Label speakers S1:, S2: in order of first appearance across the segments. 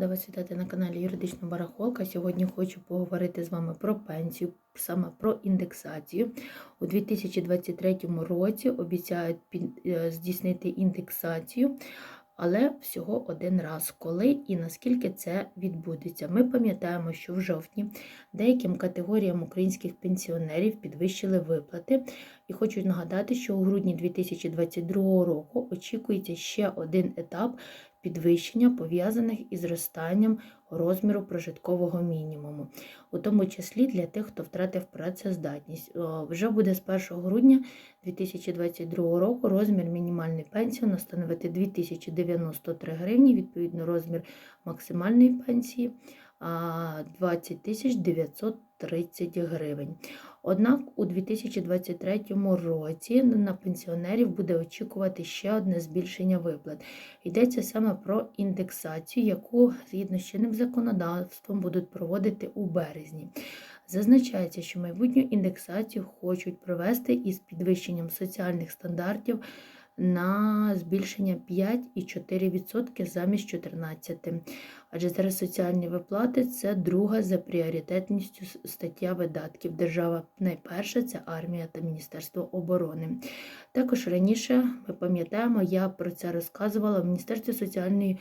S1: рада вас вітати на каналі Юридична Барахолка. Сьогодні хочу поговорити з вами про пенсію, саме про індексацію. У 2023 році обіцяють е, здійснити індексацію, але всього один раз. Коли і наскільки це відбудеться. Ми пам'ятаємо, що в жовтні деяким категоріям українських пенсіонерів підвищили виплати. І хочу нагадати, що у грудні 2022 року очікується ще один етап підвищення, пов'язаних із зростанням розміру прожиткового мінімуму, у тому числі для тих, хто втратив працездатність. Вже буде з 1 грудня 2022 року розмір мінімальної пенсії становити 2093 гривні, відповідно розмір максимальної пенсії а, 20 тисяч 930 гривень. Однак у 2023 році на пенсіонерів буде очікувати ще одне збільшення виплат. Йдеться саме про індексацію, яку згідно з чинним законодавством будуть проводити у березні. Зазначається, що майбутню індексацію хочуть провести із підвищенням соціальних стандартів на збільшення 5,4% замість 14%. Адже зараз соціальні виплати це друга за пріоритетністю стаття видатків. Держава найперша це армія та Міністерство оборони. Також раніше ми пам'ятаємо, я про це розказувала в Міністерстві соціальної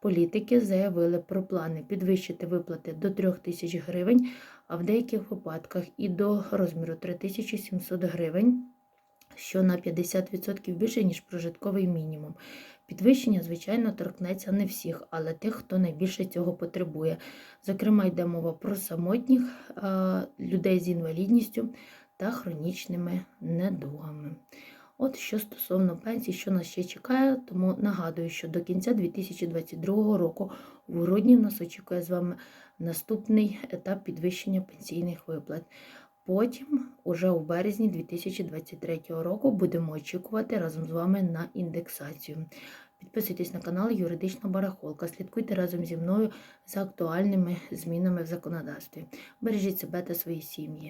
S1: політики заявили про плани підвищити виплати до 3 тисяч гривень, а в деяких випадках і до розміру 3700 гривень, що на 50% більше, ніж прожитковий мінімум. Підвищення, звичайно, торкнеться не всіх, але тих, хто найбільше цього потребує. Зокрема, йде мова про самотніх людей з інвалідністю та хронічними недугами. От що стосовно пенсій, що нас ще чекає, тому нагадую, що до кінця 2022 року в грудні нас очікує з вами наступний етап підвищення пенсійних виплат. Потім, уже у березні 2023 року, будемо очікувати разом з вами на індексацію. Підписуйтесь на канал Юридична Барахолка. Слідкуйте разом зі мною за актуальними змінами в законодавстві. Бережіть себе та свої сім'ї.